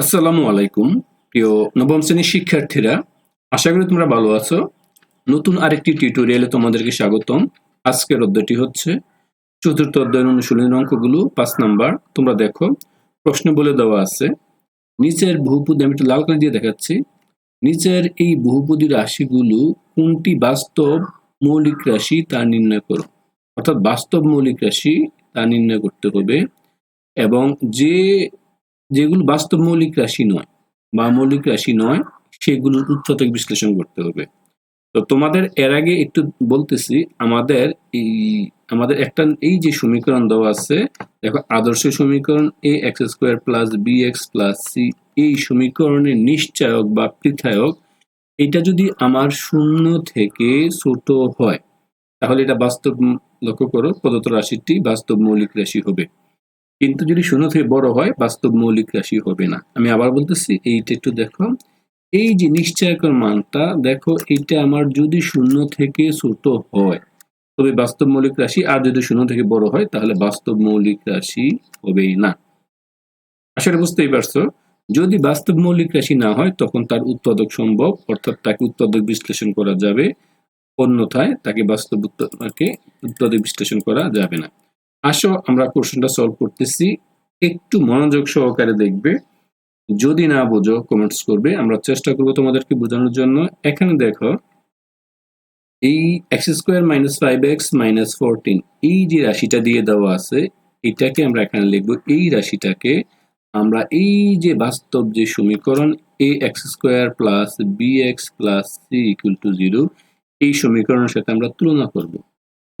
আসসালামু আলাইকুম, প্রিয় নবম শ্রেণির শিক্ষার্থীরা। আশা করি তোমরা ভালো আছো। নতুন আরেকটি টিউটোরিয়ালে তোমাদেরকে স্বাগতম। আজকের অধ্যায়টি হচ্ছে চতুর্থ অধ্যায়ের অনুশীলনের অঙ্কগুলো, পাঁচ নাম্বার। তোমরা দেখো, প্রশ্ন বলে দেওয়া আছে, নিচের বহুপদী, আমি একটু লাল কালি দিয়ে দেখাচ্ছি। নিচের এই বহুপদী রাশিগুলো কোনটি বাস্তব মৌলিক রাশি তা নির্ণয় করো। অর্থাৎ বাস্তব মৌলিক রাশি তা নির্ণয় করতে হবে এবং যে যেগুলো বাস্তব মৌলিক রাশি নয়, বা মৌলিক রাশি নয়, সেগুলোর উৎপাদক বিশ্লেষণ করতে হবে। তো তোমাদের এর আগে একটু বলতেছি, আমাদের এই, আমাদের একটা, এই যে সমীকরণ দেওয়া আছে, দেখো আদর্শ সমীকরণ A X square plus B X plus C এই সমীকরণের নিশ্চয়ক বা পৃথায়ক, এটা যদি আমার শূন্য থেকে ছোট হয়, তাহলে এটা বাস্তব, লক্ষ্য করো, প্রদত্ত রাশিটি বাস্তব মৌলিক রাশি হবে। কিন্তু যদি শূন্য থেকে বড় হয়, বাস্তব মৌলিক রাশি হবে না। আমি আবার বলতেছি, এইটা একটু দেখো। এই যে নিশ্চয়কর মানটা, দেখো এটা আমার যদি শূন্য থেকে ছোট হয়, তবে বাস্তব মৌলিক রাশি, আর যদি শূন্য থেকে বড় হয়, তাহলে বাস্তব মৌলিক রাশি হবেই না। আসলে বুঝতেই পারছ? যদি বাস্তব মৌলিক রাশি না হয়, তখন তার উৎপাদক সম্ভব, অর্থাৎ তাকে উৎপাদক বিশ্লেষণ করা যাবে, অন্যথায় তাকে বাস্তব উৎপাদকে উৎপাদক বিশ্লেষণ করা যাবে না। আসো, আমরা কোশ্চেনটা সলভ করতেছি। একটু মনোযোগ সহকারে দেখবে। যদি না বোঝো কমেন্টস করবে। আমরা চেষ্টা করব তোমাদেরকে বোঝানোর জন্য। এখানে দেখো, এই X square minus five X minus fourteen এই যে রাশিটা দিয়ে দেওয়া আছে, এটাকে আমরা এখানে লিখব। এই রাশিটাকে আমরা এই যে বাস্তব যে সমীকরণ A X square plus B X plus C equal to zero এই সমীকরণের সাথে আমরা তুলনা করব।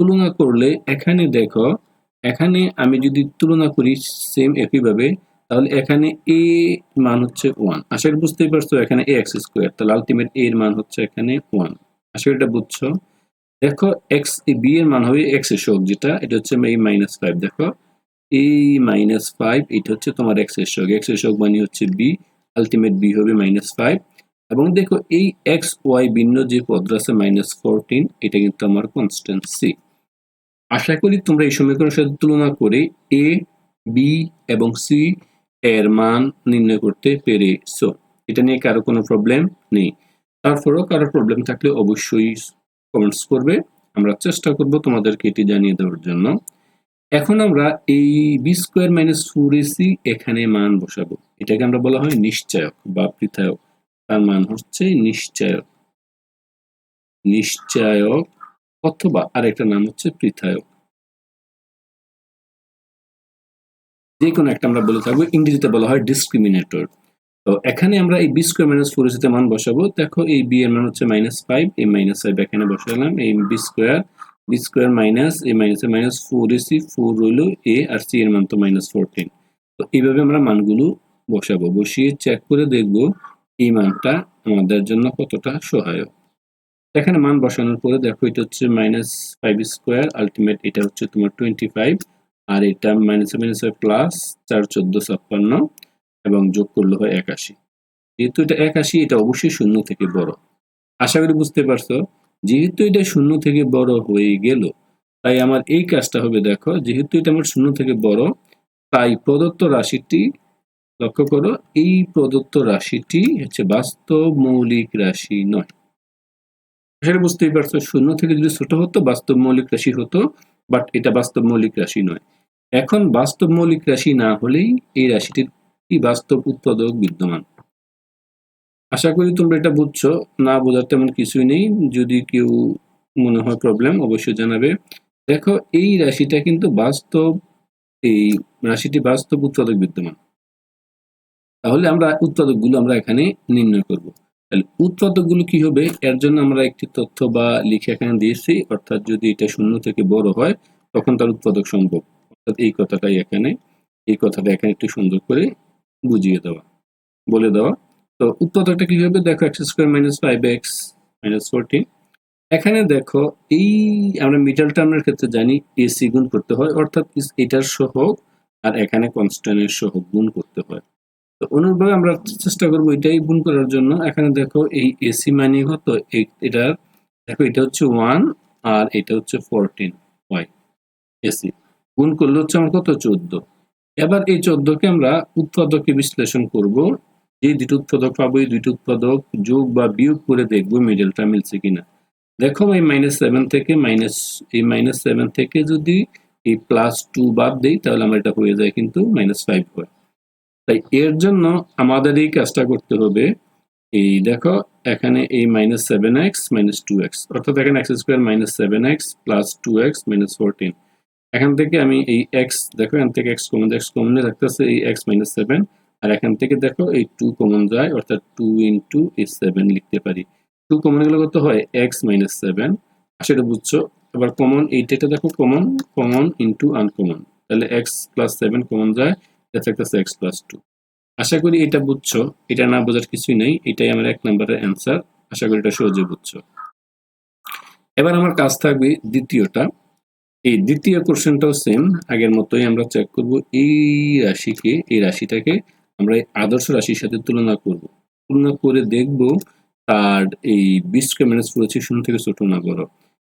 তুলনা করলে এখানে দেখো এখানে আমি যদি তুলনা করি সেম একইভাবে তাহলে এখানে এ মান হচ্ছে ওয়ান আশা করি বুঝতেই পারছ, এখানে এ এক্স স্কোয়ার তাহলে আলটিমেট এর মান হচ্ছে এখানে ওয়ান আশা করি এটা বুঝছ। দেখো এক্স বি এর মান হবে এক্সের শোক যেটা, এটা হচ্ছে এই মাইনাস ফাইভ দেখো এই মাইনাস ফাইভ এটা হচ্ছে তোমার এক্সের শোক এক্সের শোক মানে হচ্ছে বি আলটিমেট বি হবে মাইনাস ফাইভ এবং দেখো, এই এক্স ওয়াই ভিন্ন যে পদটা আছে মাইনাস ফোরটিন এটা কিন্তু আমার কনস্ট্যান্ট সি আশা করি তোমরা এই সমীকরণের সাথে তুলনা করে এ বি এবং সি এর মান নির্ণয় করতে পেরেছ। এটা নিয়ে কারও কোনো প্রবলেম নেই। তারপরেও কারও প্রবলেম থাকলে অবশ্যই কমেন্টস করবে। আমরা চেষ্টা করব তোমাদেরকে এটি জানিয়ে দেওয়ার জন্য। এখন আমরা এই B square minus four AC এখানে মান বসাবো। এটাকে আমরা বলা হয় নিশ্চয়ক বা পৃথায়ক তার মান হচ্ছে নিশ্চয়ক। নিশ্চয়ক অথবা আরেকটা নাম হচ্ছে পৃথায়ক। যে কোনো একটা আমরা বলে থাকব, ইংরেজিতে বলা হয় ডিসক্রিমিনেটর তো এখানে আমরা এই বি স্কোয়ার মাইনাস ফোর এসিতে মান বসাবো। দেখো, এই বি এর মান হচ্ছে মাইনাস ফাইভ এই মাইনাস ফাইভ এখানে বসালাম। এই B square B square minus A minus minus four AC four রইল এ আর সি এর মান তো মাইনাস ফোরটিন তো এইভাবে আমরা মানগুলো বসাবো। বসিয়ে চেক করে দেখব, এই মানটা আমাদের জন্য কতটা সহায়ক। এখানে মান বসানোর পরে দেখো এটা হচ্ছে মাইনাস ফাইভ স্কোয়ার আলটিমেট এটা হচ্ছে তোমার টোয়েন্টি ফাইভ আর এটা মাইনাস মাইনাস হয় প্লাস চার চোদ্দ ছাপ্পান্ন, এবং যোগ করলে হয় একাশি। যেহেতু এটা একাশি, এটা অবশ্যই শূন্য থেকে বড়। আশা করি বুঝতে পারছ? যেহেতু এটা শূন্য থেকে বড় হয়ে গেল, তাই আমার এই কাজটা হবে দেখো, যেহেতু এটা আমার শূন্য থেকে বড়, তাই প্রদত্ত রাশিটি লক্ষ্য করো, এই প্রদত্ত রাশিটি হচ্ছে বাস্তব মৌলিক রাশি নয়। সেটা বুঝতেই পারছ, শূন্য থেকে যদি ছোট হতো, বাস্তব মৌলিক রাশি হতো বাট এটা বাস্তব মৌলিক রাশি নয়। এখন বাস্তব মৌলিক রাশি না হলেই এই রাশিটির কি বাস্তব উৎপাদক বিদ্যমান? আশা করি তোমরা এটা বুঝছ। না বোঝার তেমন কিছুই নেই। যদি কেউ মনে হয় প্রবলেম অবশ্যই জানাবে। দেখো, এই রাশিটা কিন্তু বাস্তব, এই রাশিটি বাস্তব উৎপাদক বিদ্যমান। তাহলে আমরা উৎপাদকগুলো আমরা এখানে নির্ণয় করব। তাহলে উৎপাদকগুলো কি হবে? এর জন্য আমরা একটি তথ্য বা লিখে এখানে দিয়েছি, অর্থাৎ যদি এটা শূন্য থেকে বড় হয়, তখন তার উৎপাদক সম্ভব। অর্থাৎ এই কথাটাই এখানে, এই কথাটা এখানে একটু সুন্দর করে বুঝিয়ে দেওয়া, বলে দেওয়া। তো উৎপাদকটা কি হবে? দেখো X square minus five X minus fourteen এখানে দেখো, এই আমরা মিডল টার্মের ক্ষেত্রে জানি এসি গুণ করতে হয়, অর্থাৎ এটার সহগ আর এখানে কনস্ট্যান্টের সহগ গুণ করতে হয়। তো অনুরূপভাবে আমরা চেষ্টা করব এটাই গুণ করার জন্য। এখানে দেখো এই এসি মানে কত এটা, দেখো এটা হচ্ছে ওয়ান আর এটা হচ্ছে ফোরটিন ওয়াই এসি গুণ করলে হচ্ছে আমার কত? চোদ্দ। এবার এই চোদ্দকে আমরা উৎপাদকে বিশ্লেষণ করব। যে দুটো উৎপাদক পাবো, এই দুটো উৎপাদক যোগ বা বিয়োগ করে দেখব মিডলটা মিলছে কিনা। দেখো এই মাইনাস সেভেন থেকে মাইনাস এই মাইনাস সেভেন থেকে যদি এই প্লাস টু বাদ দেই, তাহলে আমার এটা হয়ে যায় কিন্তু মাইনাস ফাইভ হয়। তাই এর জন্য আমাদের এই কাজটা করতে হবে। এই দেখো, এখানে এই minus seven X minus two X অর্থাৎ এখানে X square minus seven X plus two X minus fourteen এখান থেকে আমি এই এক্স দেখো, এখান থেকে এক্স কমন এক্স কমনে রাখতেছে এই এক্স মাইনাস সেভেন আর এখান থেকে দেখো, এই টু কমন যায়, অর্থাৎ টু ইন্টু এই সেভেন লিখতে পারি। টু কমন গেলে কত হয়? এক্স মাইনাস সেভেন সেটা বুঝছ? এবার কমন এইটা দেখো কমন কমন ইন্টু আনকমন তাহলে এক্স প্লাস সেভেন কমন যায় এটা থাকতেছে এক্স প্লাস টু আশা করি এটা বুঝছ। এটা না বোঝার কিছুই নেই। এটাই আমার এক নম্বরের অ্যান্সার আশা করি এটা সহজে বুঝছ। এবার আমার কাজ থাকবে দ্বিতীয়টা। এই দ্বিতীয় কোশ্চেনটাও সেম আগের মতোই আমরা চেক করব এই রাশিকে, এই রাশিটাকে আমরা এই আদর্শ রাশির সাথে তুলনা করব। তুলনা করে দেখব তার এই বিশ মাইনাস ফোর হচ্ছে শূন্য থেকে ছোট না বড়।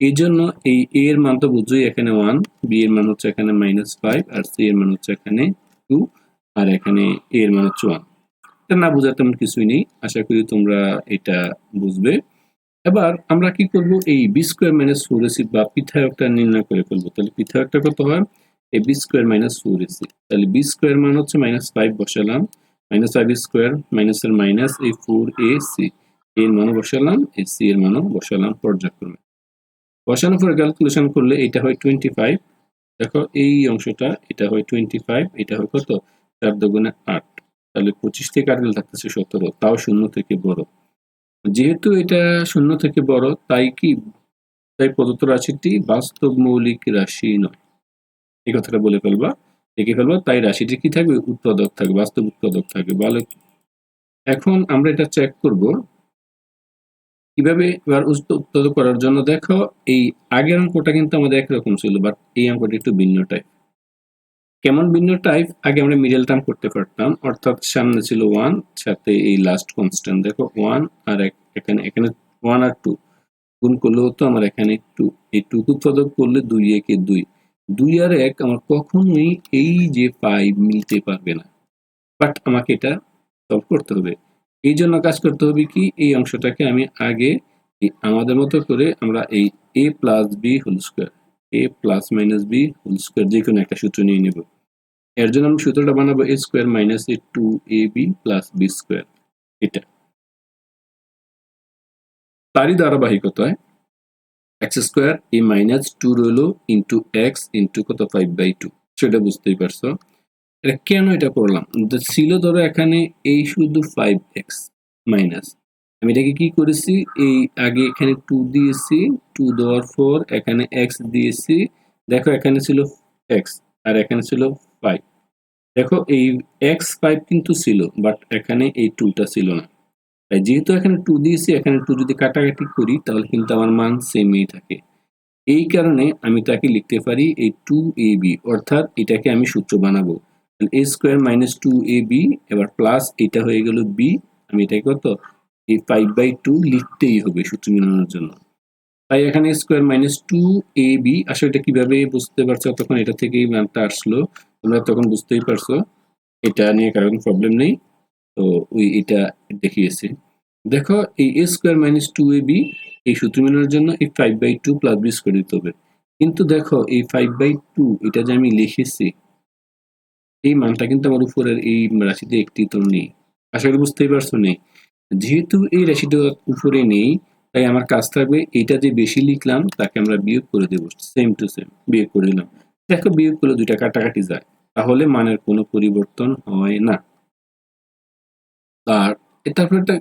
এই জন্য এই এ এর মান তো বুঝোই এখানে ওয়ান বি এর মান হচ্ছে এখানে মাইনাস ফাইভ আর সি এর মান হচ্ছে এখানে টু আর এখানে এ এর মান হচ্ছে ওয়ান এটা না বোঝার তেমন কিছুই নেই। আশা করি তোমরা এটা বুঝবে। এবার আমরা কি করব? এই B square minus four AC বা পিথায়কটা নির্ণয় করে ফেলব। তাহলে পিথায়কটা কত হয়? এই B square minus four AC তাহলে বি স্কোয়ার মান হচ্ছে মাইনাস ফাইভ বসালাম। মাইনাস ফাইভ স্কোয়ার মাইনাসের মাইনাস এই ফোর এ সি এর মানও বসালাম, এই সি এর মানও বসালাম পর্যায়ক্রমে। বসানোর পরে ক্যালকুলেশন করলে এটা হয় টোয়েন্টি ফাইভ দেখো এই অংশটা, এটা হয় টোয়েন্টি ফাইভ এটা হয় কত? চার দুগুণে আট। তাহলে পঁচিশ থেকে আট গেলে থাকতেছে সতেরো, তাও শূন্য থেকে বড়। যেহেতু এটা শূন্য থেকে বড়, তাই কি? তাই প্রদত্ত রাশিটি বাস্তব মৌলিক রাশি নয়। এই কথাটা বলে ফেলবা লিখে ফেলবা, তাই রাশিটি কি থাকবে? উৎপাদক থাকবে, বাস্তব উৎপাদক থাকবে। ভালো। এখন আমরা এটা চেক করব। কীভাবে এবার উৎপাদক করার জন্য দেখো, এই আগের অঙ্কটা কিন্তু আমাদের একরকম ছিল বাট এই অঙ্কটা একটু ভিন্ন টাইপ কেমন ভিন্ন টাইপ আগে আমরা মিডল টার্ম করতে পারতাম, অর্থাৎ সামনে ছিল ওয়ান সাথে এই লাস্ট কনস্ট্যান্ট দেখো ওয়ান আর এখানে এখানে ওয়ান আর টু গুণ করলে হতো আমার এখানে টু এই টু উৎপাদক করলে দুই একে দুই। দুই আর এক আমার কখনোই এই যে ফাইভ মিলতে পারবে না। বাট আমাকে এটা সলভ করতে হবে। এই জন্য কাজ করতে হবে কি, এই অংশটাকে আমি আগে আমাদের মতো করে আমরা এই A plus B whole square A plus minus B whole square যে কোনো একটা সূত্র নিয়ে নেব। এর জন্য আমি সূত্রটা বানাবো A square minus A two A B plus B square এটা। তারই ধারাবাহিকতায় X square A minus two রইল ইন্টু এক্স ইন্টু কত? ফাইভ বাই টু সেটা বুঝতেই পারছ? এটা কেন এটা করলাম? ছিল ধরো এখানে এই শুধু ফাইভ এক্স মাইনাস আমি এটাকে কি করেছি? এই আগে এখানে টু দিয়েছি টু দেওয়ার পর এখানে এক্স দিয়েছি। দেখো এখানে ছিল এক্স আর এখানে ছিল ফাইভ দেখো এই এক্স ফাইভ কিন্তু ছিল বাট এখানে এই টুটা ছিল না। তাই যেহেতু এখানে টু দিয়েছি, এখানে টু যদি কাটাকাটি করি, তাহলে কিন্তু আমার মান সেমই থাকে। এই কারণে আমি তাকে লিখতে পারি এই টু এ বি অর্থাৎ এটাকে আমি সূত্র বানাবো। A square minus two A B এবার প্লাস এটা হয়ে গেল বি আমি এটাকে কত? এই ফাইভ বাই টু লিখতেই হবে সূত্র মিলানোর জন্য। তাই এখানে square minus two A B আসলে এটা কীভাবে বুঝতে পারছ? তখন এটা থেকেই মানটা আসলো। তোমরা তখন বুঝতেই পারছ। এটা নিয়ে কারণ প্রবলেম নেই। তো ওই এটা দেখিয়েছে। দেখো, এই A square minus two A B এই সূত্র মেলানোর জন্য এই five by two plus B square দিতে হবে। কিন্তু দেখো, এই ফাইভ বাই টু এটা যে আমি লিখেছি এই মানটা কিন্তু আমার উপরের এই রাশিতে একটি তো নেই। আশা করি বুঝতেই পারছ নেই। যেহেতু এই রাশিটা উপরে নেই, তাই আমার কাজ থাকবে এটা যে বেশি লিখলাম, তাকে আমরা বিয়োগ করে দেবো। সেম টু সেম বিয়োগ করে দিলাম। দেখো, বিয়োগ করলে দুইটা কাটাকাটি যায়। তাহলে মানের কোনো পরিবর্তন হয় না। আর তারপর একটা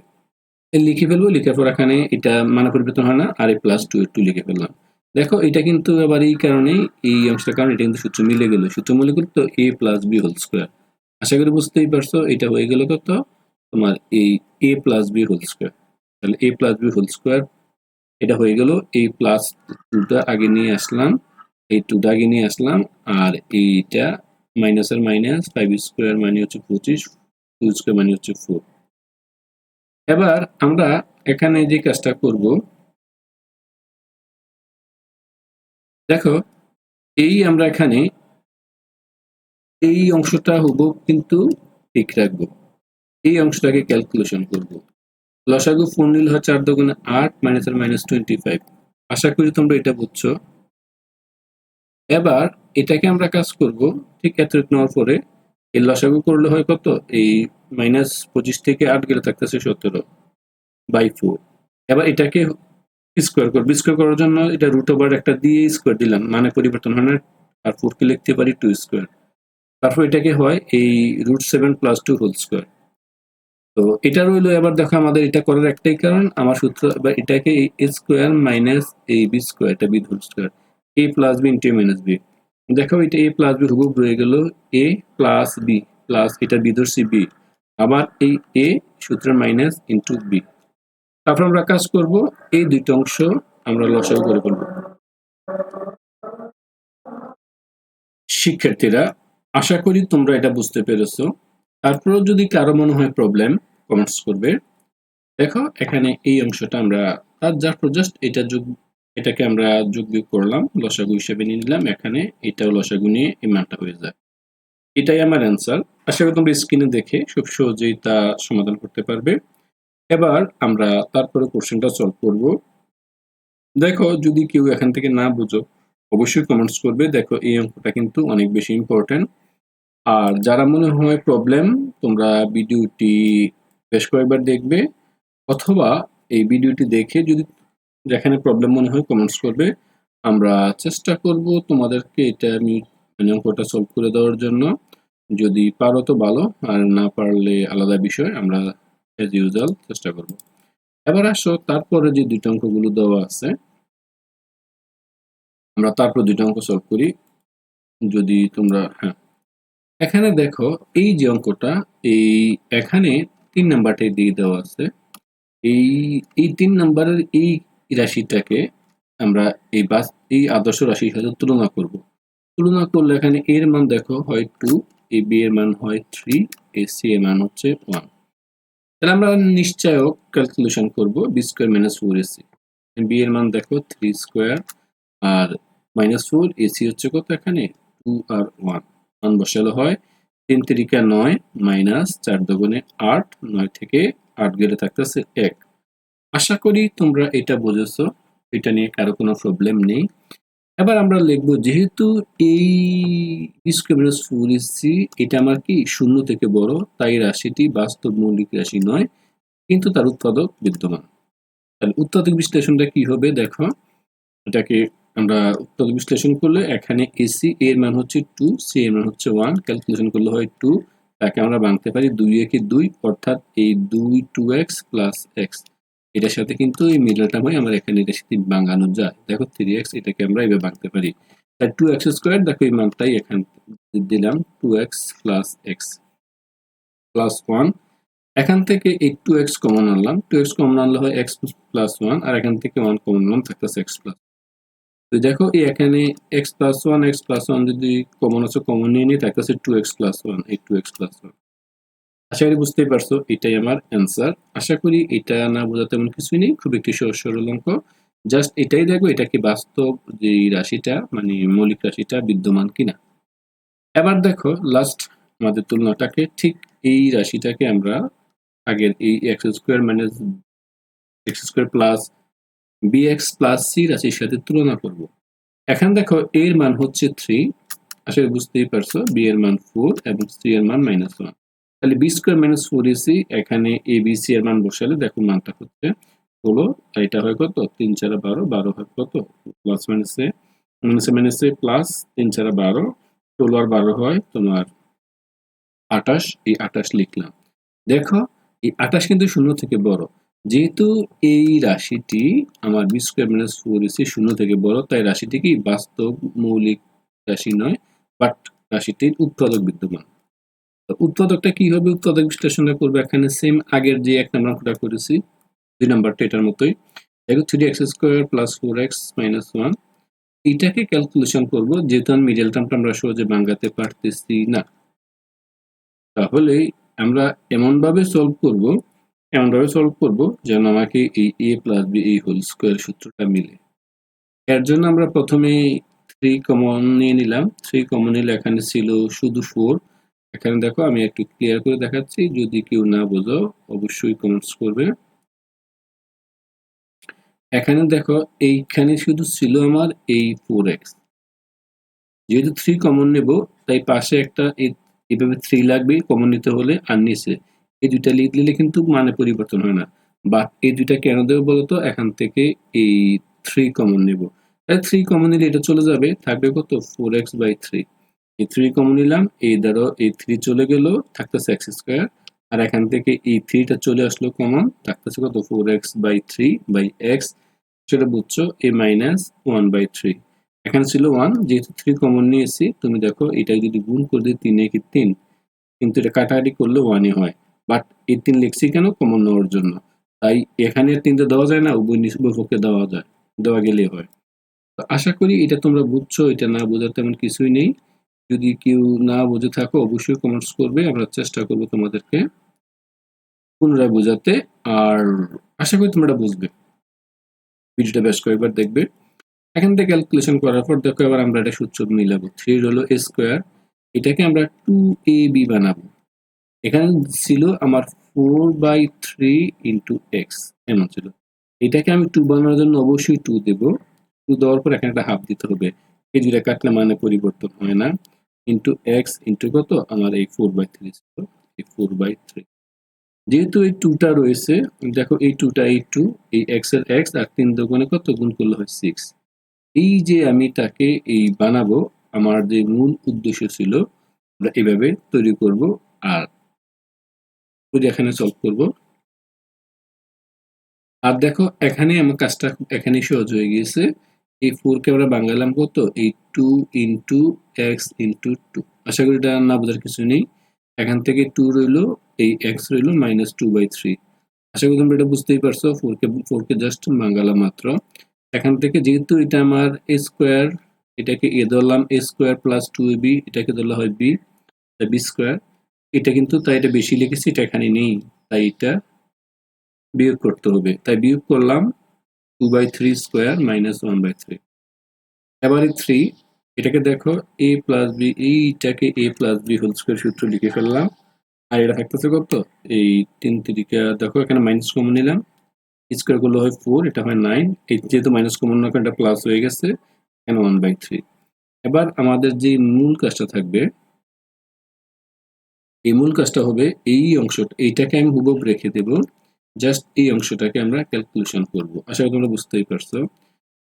লিখে ফেলব লিখার পর এখানে এটা মানে পরিবর্তন হয় না। আর এই প্লাস টু টু লিখে ফেললাম। দেখো, এটা কিন্তু আবার এই কারণে এই অংশটার কারণে এটা কিন্তু সূত্র মিলে গেল। সূত্র মিলে গেল তো A plus B whole square আশা করি বুঝতেই পারছ, এটা হয়ে গেল কত? তোমার এই A plus B whole square তাহলে A plus B whole square এটা হয়ে গেল, এই প্লাস টুটা আগে নিয়ে আসলাম, এই টুটা আগে নিয়ে আসলাম, আর এইটা মাইনাসের মাইনাস ফাইভ স্কোয়ার মানে হচ্ছে পঁচিশ টু স্কোয়ার মানে হচ্ছে ফোর এবার আমরা এখানে যে কাজটা করব দেখো, এই আমরা এখানে এই অংশটা হব কিন্তু ঠিক রাখব। এই অংশটাকে ক্যালকুলেশন করব। লসাগু ফোর নিলে হয় চার দোকানে আট মাইনাস আর মাইনাস টোয়েন্টি ফাইভ আশা করি তোমরা এটা বুঝছ। এবার এটাকে আমরা কাজ করব ঠিক এত নেওয়ার পরে, এই লসাগু করলে হয় কত? এই মাইনাস পঁচিশ থেকে আট গেলে থাকতেছে সতেরো বাই ফোর এবার এটাকে স্কোয়ার করব স্কোয়ার করার জন্য এটা রুট ওভার একটা দিয়ে স্কোয়ার দিলাম। মানে পরিবর্তন হয় না আর ফোরকে লিখতে পারি? টু স্কোয়ার তারপর এটাকে হয় এই root seven plus two whole square তো এটা রইল, এবার দেখো আমাদের এটা করার একটাই কারণ। আমার সূত্র এবার এটাকে A square minus A B square এটা B whole square A plus B into minus B দেখো এটা এ প্লাস বি হুবহু রয়ে গেল। এ প্লাস বি প্লাস এটা বি ধরছি বি আবার এই এ সূত্রের মাইনাস ইন্টু বি তারপর আমরা কাজ করব এই দুইটা অংশ আমরা লসাগু করে ফেলব। শিক্ষার্থীরা, আশা করি তোমরা এটা বুঝতে পেরেছ। তারপরেও যদি কারও মনে হয় প্রবলেম কমেন্টস করবে। দেখো, এখানে এই অংশটা আমরা তার যার জাস্ট এটা যোগ, এটাকে আমরা যোগ বিয়োগ করলাম, লসাগু হিসেবে নিয়ে নিলাম। এখানে এটাও লসাগু নিয়ে এই মানটা হয়ে যায়। এটাই আমার অ্যান্সার আশা করি তোমরা স্ক্রিনে দেখে খুব সহজেই তা সমাধান করতে পারবে। এবার আমরা তারপরে কোশ্চেনটা সলভ করব। দেখো, যদি কেউ এখান থেকে না বুঝো, অবশ্যই কমেন্টস করবে। দেখো, এই অঙ্কটা কিন্তু অনেক বেশি ইম্পর্টেন্ট আর যারা মনে হয় প্রবলেম তোমরা ভিডিওটি বেশ কয়েকবার দেখবে, অথবা এই ভিডিওটি দেখে যদি যেখানে প্রবলেম মনে হয় কমেন্টস করবে, আমরা চেষ্টা করব তোমাদেরকে এটা আমি মানে অঙ্কটা সলভ করে দেওয়ার জন্য। যদি পারো তো ভালো, আর না পারলে আলাদা বিষয়, আমরা এজ ইউজুয়াল চেষ্টা করব। এবার আসো, তারপরে যে দুইটা অঙ্কগুলো দেওয়া আছে, আমরা তারপর দুইটা অঙ্ক সলভ করি। যদি তোমরা হ্যাঁ। এখানে দেখো, এই যে অঙ্কটা, এই এখানে তিন নাম্বারটাই দিয়ে দেওয়া আছে। এই এই তিন নাম্বারের এই রাশিটাকে আমরা এই বাস, এই আদর্শ রাশির সাথে তুলনা করব। তুলনা করলে এখানে এর মান দেখো হয় টু এ বি এর মান হয় থ্রি এ সি এর মান হচ্ছে ওয়ান তাহলে আমরা নিশ্চয়ক ক্যালকুলেশন করব B square minus four AC B এর মান দেখো থ্রি স্কোয়ার আর মাইনাস ফোর এসি হচ্ছে কত এখানে? টু আর ওয়ান ওয়ান বসালো হয় তিন তিরিকা নয় মাইনাস চার দগুণে আট, নয় থেকে আট গেলে থাকতেছে এক। আশা করি তোমরা এটা বুঝেছ, এটা নিয়ে কারও কোনো প্রবলেম নেই। এবার আমরা লিখব, যেহেতু এই স্কোয়ার ফোর এসি এটা আমার কি শূন্য থেকে বড়, তাই রাশিটি বাস্তব মৌলিক রাশি নয়, কিন্তু তার উৎপাদক বিদ্যমান। তাহলে উৎপাদক বিশ্লেষণটা কি হবে দেখো, এটাকে আমরা উৎপাদক বিশ্লেষণ করলে এখানে এসি এর মান হচ্ছে টু সি এর মান হচ্ছে ওয়ান ক্যালকুলেশন করলে হয় টু তাকে আমরা ভাঙতে পারি দুই একে দুই, অর্থাৎ এই দুই টু এক্স প্লাস এক্স এটার সাথে কিন্তু এই মিডলটা হয়, আমার এখানে এটার সাথে ভাঙানো যায়। দেখো থ্রি এক্স এটাকে আমরা এভাবে ভাঙতে পারি। তাই টু এক্স স্কোয়ার দেখো, এই মানটাই এখান দিলাম two X plus X plus one এখান থেকে এই টু এক্স কমন আনলাম। টু এক্স কমন আনলে হয় এক্স প্লাস ওয়ান আর এখান থেকে ওয়ান কমন আনলাম থাকতেছে এক্স প্লাস তো দেখো, এই এখানে X plus one X plus one যদি কমন আছে কমন নিয়ে নিয়ে থাকতেছে টু এক্স প্লাস ওয়ান এই টু এক্স প্লাস ওয়ান আশা করি বুঝতেই পারছ, এটাই আমার অ্যান্সার আশা করি এটা না বোঝাতে এমন কিছুই নেই খুব একটি সরল অঙ্ক। জাস্ট এটাই দেখব এটা কি বাস্তব যে রাশিটা মানে মৌলিক রাশিটা বিদ্যমান কিনা। এবার দেখো লাস্ট আমাদের তুলনাটাকে ঠিক এই রাশিটাকে আমরা আগের এই X square minus X square plus B X plus C রাশির সাথে তুলনা করব। এখন দেখো, এর মান হচ্ছে থ্রি আসলে বুঝতেই পারছ বি এর মান ফোর এবং সি এর মান মাইনাস ওয়ান তাহলে B square minus four AC এখানে এ বি সি এর মান বসালে দেখো মানটা হচ্ছে ষোলো এটা হয় কত? তিন চারা বারো বারো হয় কত? প্লাস মাইনাসে মাইনাসে মাইনাসে প্লাস তিন চারা বারো, ষোলো আর বারো হয় তোমার আটাশ এই আটাশ লিখলাম। দেখো, এই আটাশ কিন্তু শূন্য থেকে বড়। যেহেতু এই রাশিটি আমার B square minus four AC শূন্য থেকে বড়, তাই রাশিটি কি বাস্তব মৌলিক রাশি নয় বাট রাশিটির উৎপাদক বিদ্যমান। উৎপাদকটা কি হবে, উৎপাদক বিশ্লেষণটা করব এখানে সেম আগের যে এক নাম্বারটা করেছি, দুই নাম্বারটা এটার মতোই। দেখো three x square plus four x minus one এটাকে ক্যালকুলেশন করব যেহেতু আমি মিডল টার্মটা আমরা সহজে বাঙ্গাতে পারতেছি না। তাহলে আমরা এমনভাবে সলভ করব, এমনভাবে সলভ করব যেন আমাকে এই এ প্লাস বি এই হোল স্কোয়ার সূত্রটা মিলে। এর জন্য আমরা প্রথমে থ্রি কমন নিয়ে নিলাম। থ্রি কমন নিলে এখানে ছিল শুধু ফোর এখানে দেখো, আমি একটু ক্লিয়ার করে দেখাচ্ছি। যদি কেউ না বোঝো, অবশ্যই কমেন্টস করবে। এখানে দেখো, এইখানে শুধু ছিল আমার এই ফোর এক্স যেহেতু থ্রি কমন নেব, তাই পাশে একটা এই- এইভাবে থ্রি লাগবে কমন নিতে হলে আর নিচে। এই দুইটা লিখলে কিন্তু মানে পরিবর্তন হয় না। বা এই দুইটা কেন দেবো বলতো? এখান থেকে এই থ্রি কমন নেব। তাই থ্রি কমন নিলে এটা চলে যাবে, থাকবে কত? ফোর এক্স বাই থ্রি এই থ্রি কমন নিলাম এই ধরো এই থ্রি চলে গেল, থাকতেছে এক্স স্কোয়ার আর এখান থেকে এই থ্রিটা চলে আসলো কমন, থাকতেছে কত? Four x by three by x সেটা বুঝছ a minus one by three এখানে ছিল ওয়ান যেহেতু থ্রি কমন নিয়েছি, তুমি দেখো এটা যদি গুণ করে দিই, তিন একে তিন, কিন্তু এটা কাটাকাটি করলে ওয়ানই হয়। বাট এই তিন লিখছি কেন? কমন নেওয়ার জন্য। তাই এখানে আর তিনটা দেওয়া যায় না, উভয় পক্ষে দেওয়া যায়, দেওয়া গেলে হয়। তো আশা করি এটা তোমরা বুঝছ, এটা না বোঝার তেমন কিছুই নেই। যদি কেউ না বুঝে থাকো, অবশ্যই কমেন্টস করবে, আমরা চেষ্টা করব তোমাদেরকে পুনরায় বোঝাতে। আর আশা করি তোমরা বুঝবে। ভিডিওটা বেশ কয়েকবার দেখবে। এখান থেকে ক্যালকুলেশন করার পর দেখো, এবার আমরা একটা সূত্র মিলাবো। থ্রি হলো এ স্কোয়ার এটাকে আমরা টু এ বি বানাবো। এখানে ছিল আমার four by three into x এমন ছিল। এটাকে আমি টু বানানোর জন্য অবশ্যই টু দেব। টু দেওয়ার পর এখানে একটা হাফ দিতে হবে। দুটা কাটলে মানে পরিবর্তন হয় না। ইন্টু এক্স ইন্টু কত? আমার এই ফোর বাই থ্রি ছিল এই ফোর বাই থ্রি যেহেতু এই টুটা রয়েছে দেখো এই টুটা এই টু এই এক্সের এক্স আর তিন দোকানে কত গুণ করলে হয় সিক্স এই যে আমি তাকে এই বানাবো, আমার যে মূল উদ্দেশ্য ছিল, আমরা এভাবে তৈরি করব আর ওই এখানে সলভ করব। আর দেখো এখানে আমার কাজটা এখানে সহজ হয়ে গিয়েছে। এই ফোর কে আমরা বাঙালাম কত? এই two into x into two. আশা করি এটা না বোঝার কিছু নেই। এখান থেকে টু রইল, এই এক্স রইল মাইনাস টু বাই থ্রি। আশা করি তোমরা এটা বুঝতেই পারছ ফোর কে ফোর কে জাস্ট বাঙালাম মাত্র। এখান থেকে যেহেতু এটা আমার এ স্কোয়ার, এটাকে এ ধরলাম, a square plus two b, এটাকে ধরলা হয় বি বি স্কোয়ার। এটা কিন্তু তাই এটা বেশি লিখেছি, এটা এখানে নেই, তাই এটা বিয়োগ করতে হবে। তাই বিয়োগ করলাম two by three square minus one by three এবারে থ্রি এটাকে দেখো এ প্লাস বি এইটাকে a plus b whole square সূত্র লিখে ফেললাম। আর এটা থাকতেছে কত? এই তিন তিরিকা, দেখো, এখানে মাইনাস কমন নিলাম। স্কোয়ারগুলো হয় ফোর এটা হয় নাইন এই যেহেতু মাইনাস কমন না, এটা প্লাস হয়ে গেছে, এখানে ওয়ান বাই থ্রি এবার আমাদের যে মূল কাজটা থাকবে, এই মূল কাজটা হবে এই অংশটা, এইটাকে আমি হুবব রেখে দেব। জাস্ট এই অংশটাকে আমরা ক্যালকুলেশন করব। আশা করি তোমরা বুঝতেই পারছ।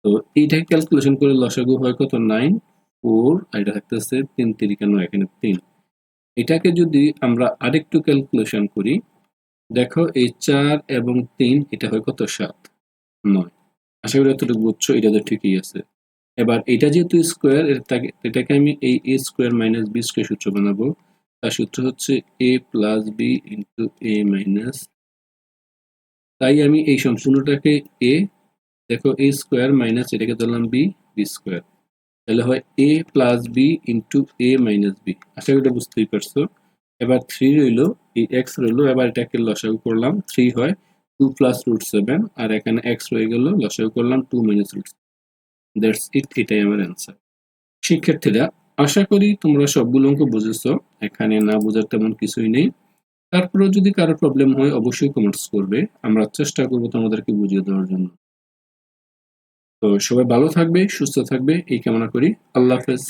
তো এইটাকে ক্যালকুলেশন করে লসাগু হয় কত? নাইন ফোর আর এটা থাকতেছে তিন তিরিকা নয় এখানে তিন। এটাকে যদি আমরা আরেকটু ক্যালকুলেশন করি, দেখো এই চার এবং তিন, এটা হয় কত? সাত, নয়। আশা করি এতটুকু বুঝছ, এটা তো ঠিকই আছে। এবার এটা যেহেতু স্কোয়ার এটাকে আমি এই a square minus b square সূত্র বানাবো। তার সূত্র হচ্ছে a plus b into a minus তাই আমি এই সম্পূর্ণটাকে এ দেখো এ স্কোয়ার মাইনাস এটাকে ধরলাম বি বি স্কোয়ার তাহলে হয় a plus b into a minus b আশা করি এটা বুঝতেই পারছ। এবার থ্রি রইল, এই এক্স রইল, এবার এটাকে লসাগু করলাম। থ্রি হয় টু প্লাস রুট সেভেন আর এখানে এক্স রয়ে গেল, লসাগু করলাম two minus root that's it এটাই আমার অ্যান্সার শিক্ষার্থীরা, আশা করি তোমরা সবগুলো অঙ্ক বুঝেছ। এখানে না বোঝার তেমন কিছুই নেই। তারপরেও যদি কারও প্রবলেম হয়, অবশ্যই কমেন্টস করবে। আমরা চেষ্টা করব তোমাদেরকে বুঝিয়ে দেওয়ার জন্য। তো সবাই ভালো থাকবে, সুস্থ থাকবে, এই কামনা করি। আল্লাহ হাফেজ।